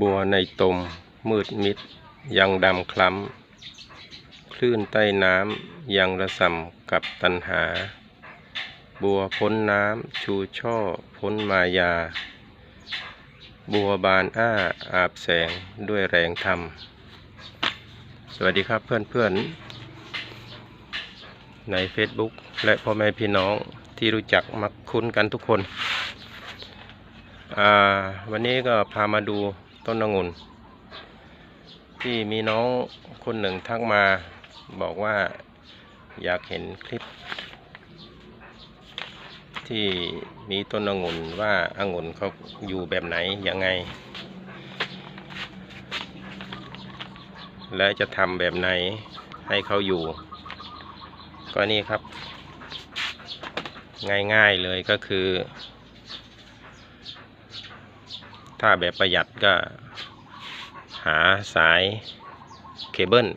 บัวในตม มืดมิด ยังดำคล้ำ คลื่นใต้น้ำยังระส่ำกับตันหา บัวพ้นน้ำชูช่อพ้นมายา บัวบานอ้าอาบแสงด้วยแรงธรรม สวัสดีครับเพื่อนๆ ใน Facebook และพ่อแม่พี่น้องที่รู้จักมักคุ้นกันทุกคน วันนี้ก็พามาดูต้นองุ่นที่มีน้องคนหนึ่งทักมาบอกว่าอยากเห็นคลิป ที่มีต้นองุ่นว่าองุ่นเขาอยู่แบบไหนยังไง และจะทำแบบไหนให้เขาอยู่ ก็นี่ครับ ง่ายๆเลยก็คือ ถ้าแบบประหยัดก็หาสายเคเบิล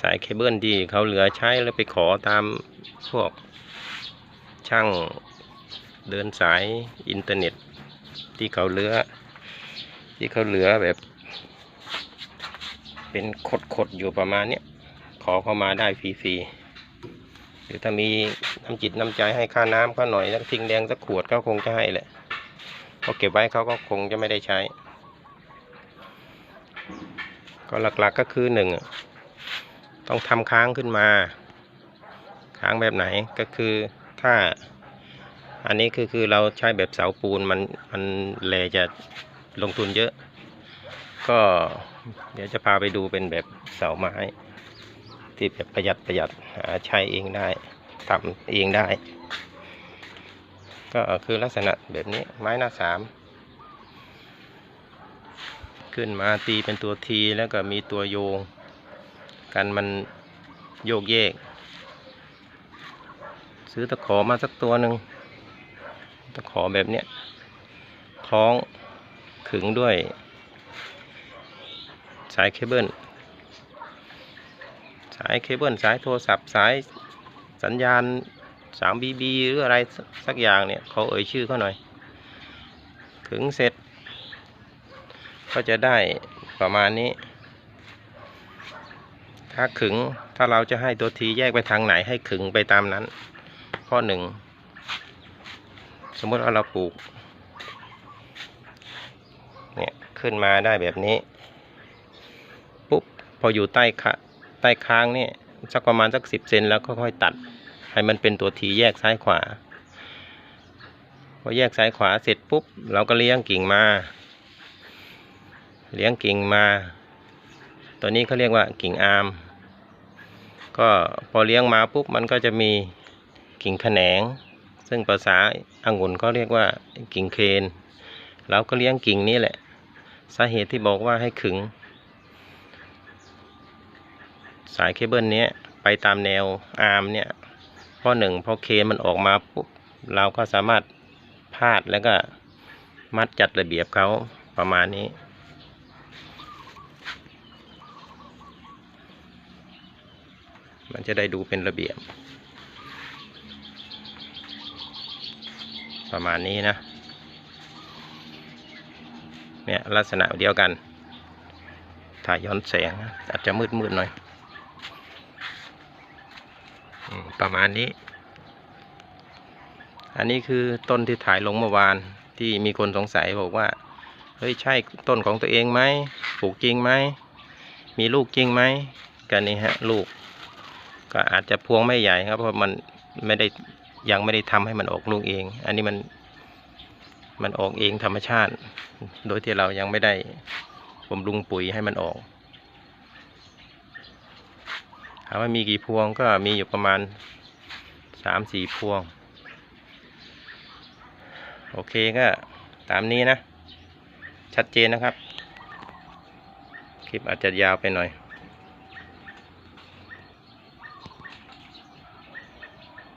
สายเคเบิลที่เขาเหลือใช้แล้วไปขอตามพวกช่างเดินสายอินเทอร์เน็ต ที่เขาเหลือ ที่เขาเหลือแบบ เป็นขดๆอยู่ประมาณเนี้ยขอเข้ามาได้ฟรีๆหรือถ้ามีน้ำจิตน้ำใจให้ค่าน้ำเขาหน่อยแล้วทิ้งแดงสักขวดเขาคงจะให้แหละ พราะเก็บไว้เขาก็คงจะไม่ได้ใช้ ก็หลักๆก็คือหนึ่งต้องทำค้างขึ้นมา ค้างแบบไหนก็คือถ้า อันนี้คือคือเราใช้แบบเสาปูนมันมันแลจะลงทุนเยอะ ก็เดี๋ยวจะพาไปดูเป็นแบบเสาไม้ ที่แบบประหยัดประหยัดใช้เองได้ทำเองได้ ก็คือลักษณะแบบนี้ไม้หน้าสามขึ้นมาตีเป็นตัวทีแล้วก็มีตัวโยง กันมันโยกเยก ซื้อตะขอมาสักตัวหนึ่งตะขอแบบเนี้ยคล้องขึงด้วย สายเคเบิลสายเคเบิลสายโทรศัพท์สายสัญญาณ 3BB หรืออะไรสักอย่างเนี่ยเขาเอ่ยชื่อเขาหน่อย ขึงเสร็จ ก็จะได้ประมาณนี้ ถ้าขึงถ้าเราจะให้ตัวทีแยกไปทางไหนให้ขึงไปตามนั้น ข้อหนึ่ง สมมติว่าเราปลูกเนี่ยขึ้นมาได้แบบนี้ ปุ๊บ พออยู่ใต้ขาใต้ค้างเนี่ยสักประมาณสักสิบเซนแล้วค่อยๆตัด ให้มันเป็นตัวทีแยกซ้ายขวา พอแยกซ้ายขวาเสร็จปุ๊บ เราก็เลี้ยงกิ่งมา เลี้ยงกิ่งมา ตัวนี้เขาเรียกว่ากิ่งอาร์มก็พอเลี้ยงมาปุ๊บมันก็จะมีกิ่งแขนง ซึ่งภาษาอังุ่นเขาเรียกว่ากิ่งเคนเราก็เลี้ยงกิ่งนี้แหละ สาเหตุที่บอกว่าให้ขึง สายเคเบิลเนี้ยไปตามแนวอาร์มเนี่ย เพราะหนึ่งพอเคนมันออกมาปุ๊บเราก็สามารถพาดแล้วก็มัดจัดระเบียบเขาประมาณนี้ มันจะได้ดูเป็นระเบียบ ประมาณนี้นะ เนี่ยลักษณะเดียวกัน ถ่ายย้อนแสงอาจจะมืดมืดๆหน่อย ประมาณนี้ อันนี้คือต้นที่ถ่ายลงเมื่อวานที่มีคนสงสัยบอกว่า เฮ้ยใช่ต้นของตัวเองไหมปลูกจริงไหม มีลูกจริงไหมกันนี่ฮะลูก ก็อาจจะพวงไม่ใหญ่ครับ เพราะมันไม่ได้ยังไม่ได้ทำให้มันออกลูกเอง อันนี้มันมันออกเองธรรมชาติ โดยที่เรายังไม่ได้บำรุงปุ๋ยให้มันออก ถามว่ามีกี่พวงก็มีอยู่ประมาณสามสี่พวง โอเคก็ตามนี้นะ ชัดเจนนะครับ คลิปอาจจะยาวไปหน่อย